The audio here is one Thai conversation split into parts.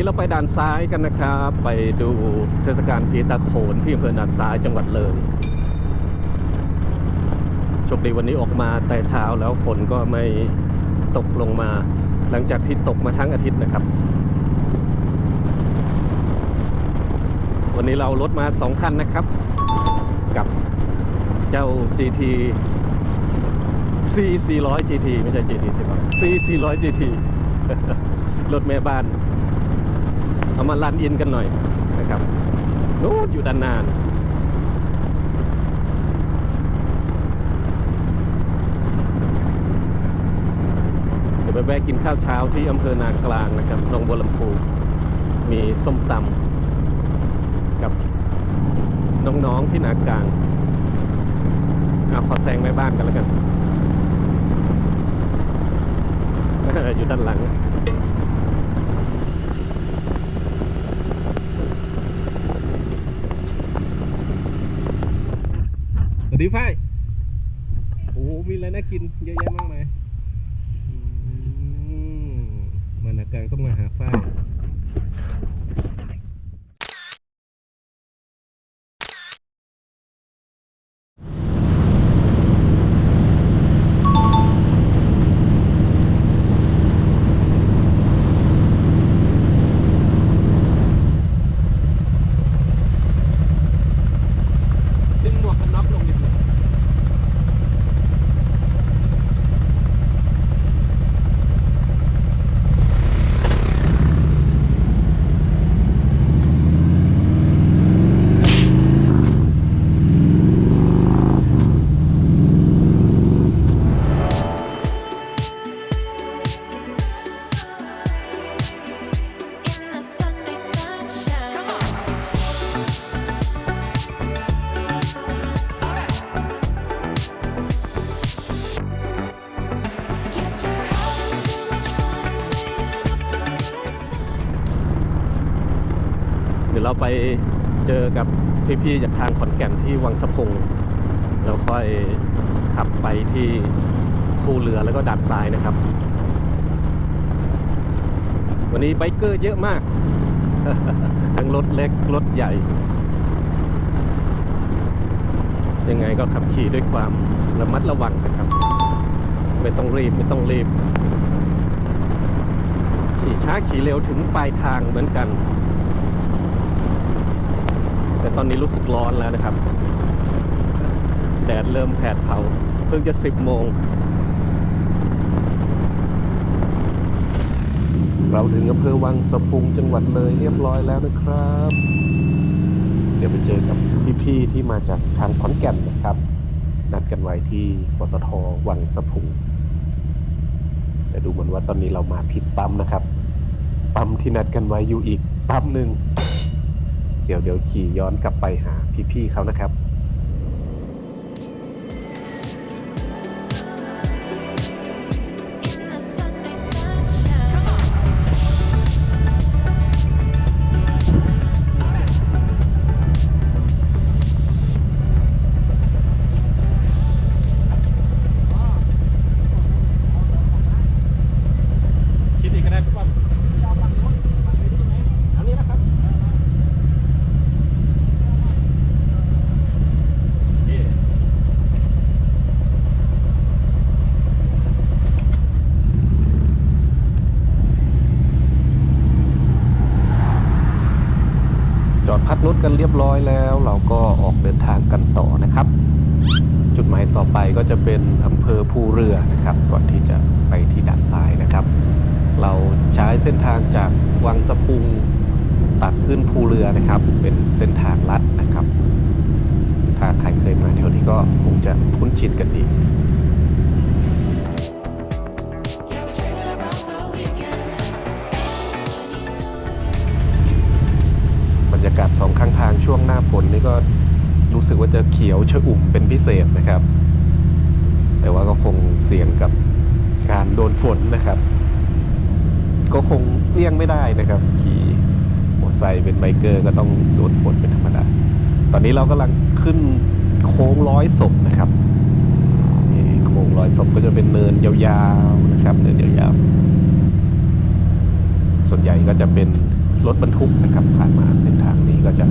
นี้เราไปด่านซ้ายกันนะครับ ไปดูเทศกาลผีตาโขนที่อำเภอด่านซ้ายจังหวัดเลยโชคดีวันนี้ออกมาแต่เช้าแล้วฝนก็ไม่ตกลงมา หลังจากที่ตกมาทั้งอาทิตย์นะครับ วันนี้เรารถมาสองคันนะครับ กับเจ้า GT C 400 GT ไม่ใช่ GT 400 C 400 GT รถแม่บ้าน เอามาลันอินกันหน่อยนะครับนู้นอยู่ด้านหนาเดี๋ยวไปแวะกินข้าวเช้าที่อำเภอนากลางนะครับหนองบัวลำพูมีส้มตำกับน้องๆที่นากลางเอาขอแซงแม่บ้านกันแล้วกัน อยู่ด้านหลัง สวัสดีฝ้ายโอ้โห มีอะไรน่ากินเยอะแยะมากมายอืมมานากลางต้องมาหาฝ้าย ดี๋ยวเราไปเจอกับพี่ๆจากทางขอนแก่นที่วังสะพุงแล้วค่อยขับไปที่คูเรือแล้วก็ด่านทรายนะครับ วันนี้ไบเกอร์เยอะมาก ทั้งรถเล็กรถใหญ่ ยังไงก็ขับขี่ด้วยความระมัดระวังนะครับ ไม่ต้องรีบไม่ต้องรีบ ขี่ช้าขี่เร็วถึงปลายทางเหมือนกัน แต่ตอนนี้รู้สึกร้อนแล้วนะครับ แดดเริ่มแผดเผา เพิ่งจะสิบโมง เราถึงอำเภอวังสะพุงจังหวัดเลยเรียบร้อยแล้วนะครับ เดี๋ยวไปเจอกับพี่ๆที่มาจากทางขอนแก่นนะครับ นัดกันไว้ที่ปตทวังสะพุงแต่ดูเหมือนว่าตอนนี้เรามาผิดปั๊มนะครับ ปั๊มที่นัดกันไว้อยู่อีกปั๊มหนึ่ง เดี๋ยวเดี๋ยวขี่ย้อนกลับไปหาพี่ๆเขานะครับ ถกันเรียบร้อยแล้ว เราก็ออกเดินทางกันต่อนะครับ จุดหมายต่อไปก็จะเป็นอำเภอภูเรือนะครับ ก่อนที่จะไปที่ด่านซ้ายนะครับ เราใช้เส้นทางจากวังสะพุงตัดขึ้นภูเรือนะครับ เป็นเส้นทางลัดนะครับ ถ้าใครเคยมาแถวนี้ก็คงจะคุ้นชินกันดี สองข้างทางช่วงหน้าฝนนี่ก็รู้สึกว่าจะเขียวชอุ่มเป็นพิเศษนะครับ แต่ว่าก็คงเสี่ยงกับการโดนฝนนะครับ ก็คงเลี่ยงไม่ได้นะครับ ขี่มอเตอร์ไซค์เป็นไบเกอร์ก็ต้องโดนฝนเป็นธรรมดา ตอนนี้เรากำลังขึ้นโค้งร้อยศพนะครับโค้งร้อยศพก็จะเป็นเนินยาวๆนะครับเนินยาวๆส่วนใหญ่ก็จะเป็น รถบรรทุกนะครับผ่านมาเส้นทางนี้ก็จะ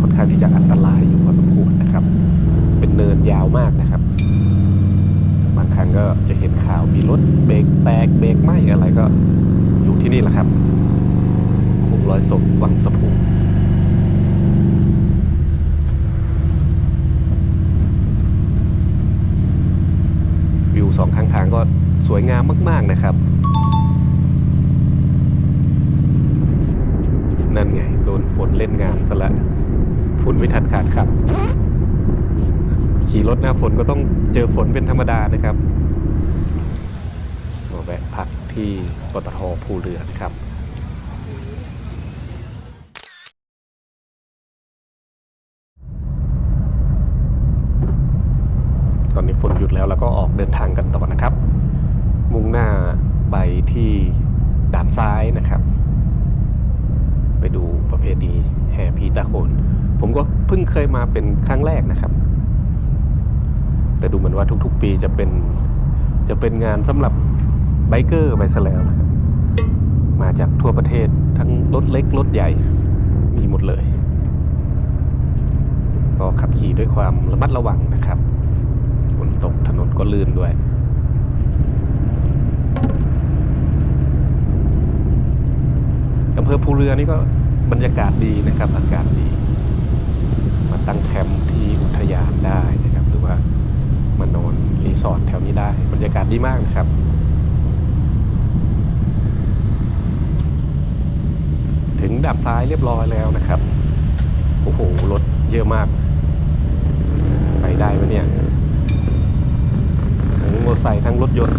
ค่อนข้างที่จะอันตรายอยู่พอสมควรนะครับ เป็นเนินยาวมากนะครับ บางครั้งก็จะเห็นข่าวมีรถเบรกแตกเบรกไหมอะไรก็อยู่ที่นี่แหละครับโค้งร้อยศพวังสะพุงวิวสองข้างทางก็สวยงามมาก ๆนะครับ นั่นไง โดน ฝนเล่นงานซะละพุ่นไม่ทันขาดครับ ขี่รถหน้าฝนก็ต้องเจอฝนเป็นธรรมดานะครับมาแวะพักที่ปตทภูเรือนะครับตอนนี้ฝนหยุดแล้วแล้วก็ออกเดินทางกันต่อนะครับ มุ่งหน้าไปที่ด่านซ้ายนะครับ ประเพณีแห่ผีตาโขน ผมก็เพิ่งเคยมาเป็นครั้งแรกนะครับ แต่ดูเหมือนว่าทุกๆ ปีจะเป็นจะเป็นงานสำหรับไบเกอร์ไปซะแล้วนะครับมาจากทั่วประเทศทั้งรถเล็กรถใหญ่มีหมดเลย ก็ขับขี่ด้วยความระมัดระวังนะครับฝนตกถนนก็ลื่นด้วยอำเภอภูเรือนี่ก็ บรรยากาศดีนะครับ อากาศดี มาตั้งแคมป์ที่อุทยานได้นะครับ หรือว่ามานอนรีสอร์ทแถวนี้ได้ บรรยากาศดีมากนะครับถึงดับซ้ายเรียบร้อยแล้วนะครับ โอ้โห รถเยอะมาก ไปได้ไหมเนี่ย ทั้งมอเตอร์ไซค์ทั้งรถยนต์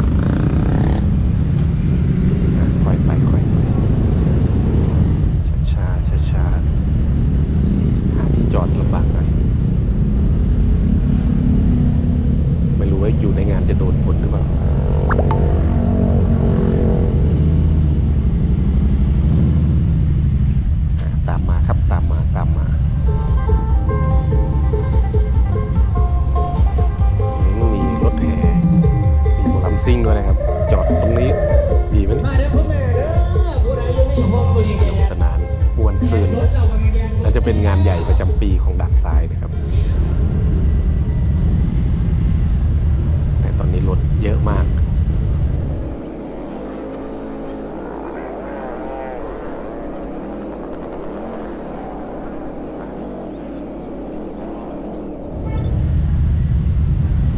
จอดตรงนี้ดีไหมเนี่ยสนุกสนานมวนซื่นรถเราก็มีแดงและจะเป็นงานใหญ่ประจำปีของด่านซ้ายนะครับ แต่ตอนนี้รถเยอะมาก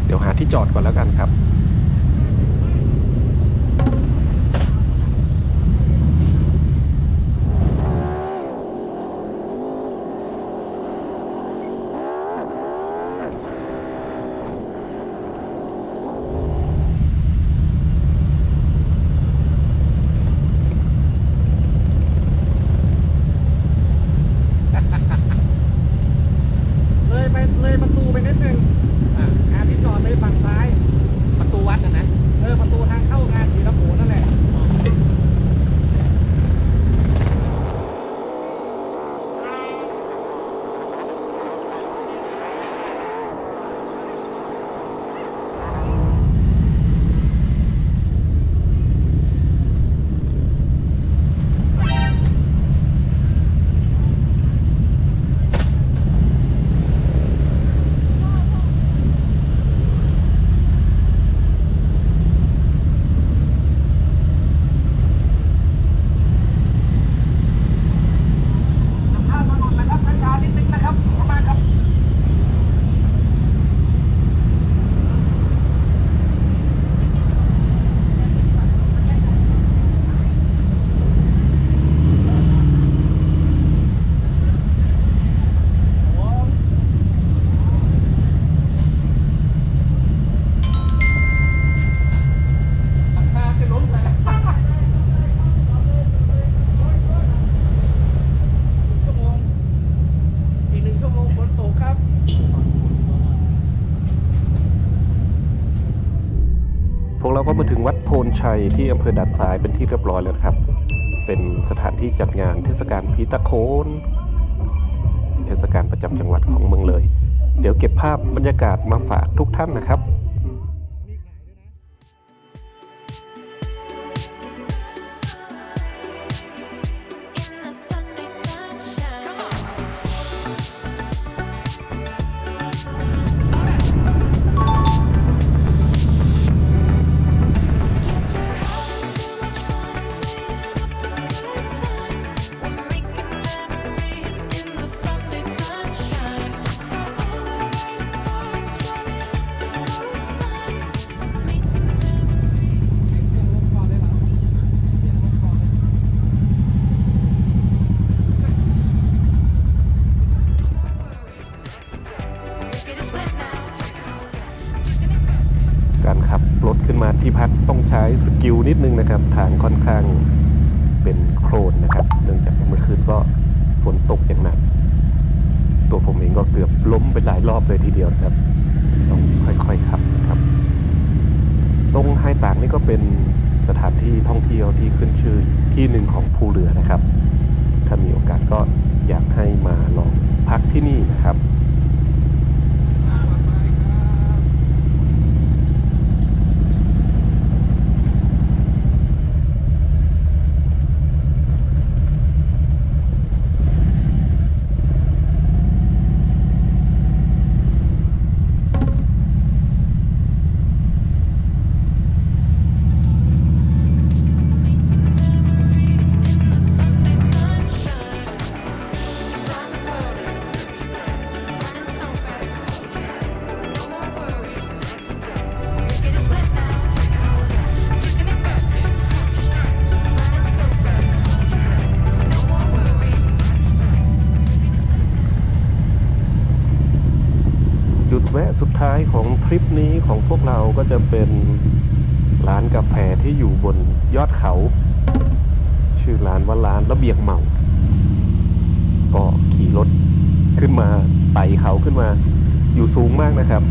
เดี๋ยวหาที่จอดก่อนแล้วกันครับ มาถึงวัดโพนชัยที่อำเภอด่านซ้ายเป็นที่เรียบร้อยแล้วครับ เป็นสถานที่จัดงานเทศกาลพีตะโคนเทศกาลประจำจังหวัดของเมืองเลย เดี๋ยวเก็บภาพบรรยากาศมาฝากทุกท่านนะครับ ต้องใช้สกิลนิดนึงนะครับทางค่อนข้างเป็นโครนนะครับ เนื่องจากเมื่อคืนก็ฝนตกอย่างหนัก ตัวผมเองก็เกือบล้มไปหลายรอบเลยทีเดียวนะครับ ต้องค่อยๆขับนะครับ ตรงไฮตางนี่ก็เป็นสถานที่ท่องเที่ยวที่ขึ้นชื่ออีกที่หนึ่งของภูเรือนะครับ ถ้ามีโอกาสก็อยากให้มาลองพักที่นี่นะครับ จุดแวะสุดท้ายของทริปนี้ของพวกเราก็จะเป็นร้านกาแฟที่อยู่บนยอดเขา ชื่อร้านว่าร้านระเบียงเหมา ก็ขี่รถขึ้นมาไต่เขาขึ้นมา อยู่สูงมากนะครับ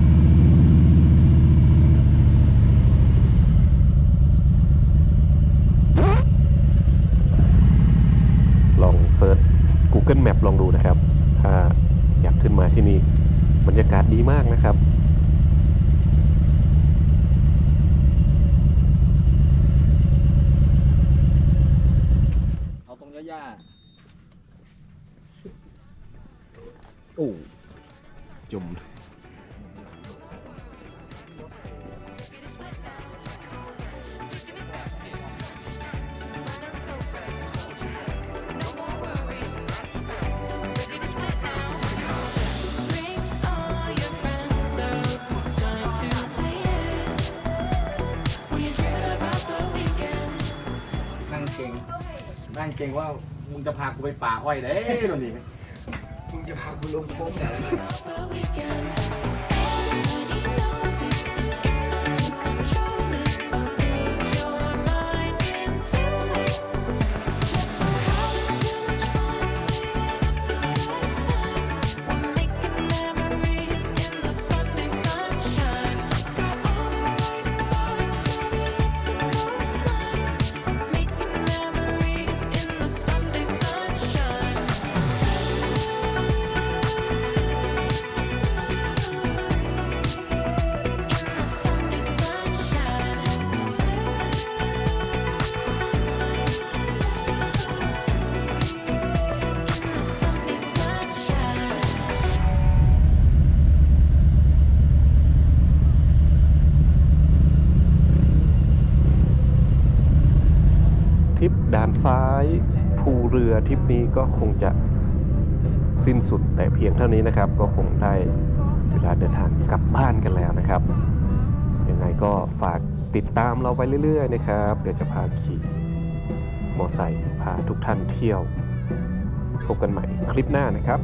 ลองเซิร์ช Google Map ลองดูนะครับ ถ้าอยากขึ้นมาที่นี่ บรรยากาศดีมากนะครับเอาตรงย่าโอ้จม เก่งว่ามึงจะพากูไปป่าอ้อยเด้ตรงนี้ มึงจะพากูลงโค้งไหนายภูเรือทริปนี้ก็คงจะสิ้นสุดแต่เพียงเท่านี้นะครับ ก็คงได้เวลาเดินทางกลับบ้านกันแล้วนะครับ ยังไงก็ฝากติดตามเราไปเรื่อย ๆ นะครับ เดี๋ยวจะพาขี่มอไซค์พาทุกท่านเที่ยว พบกันใหม่คลิปหน้านะครับ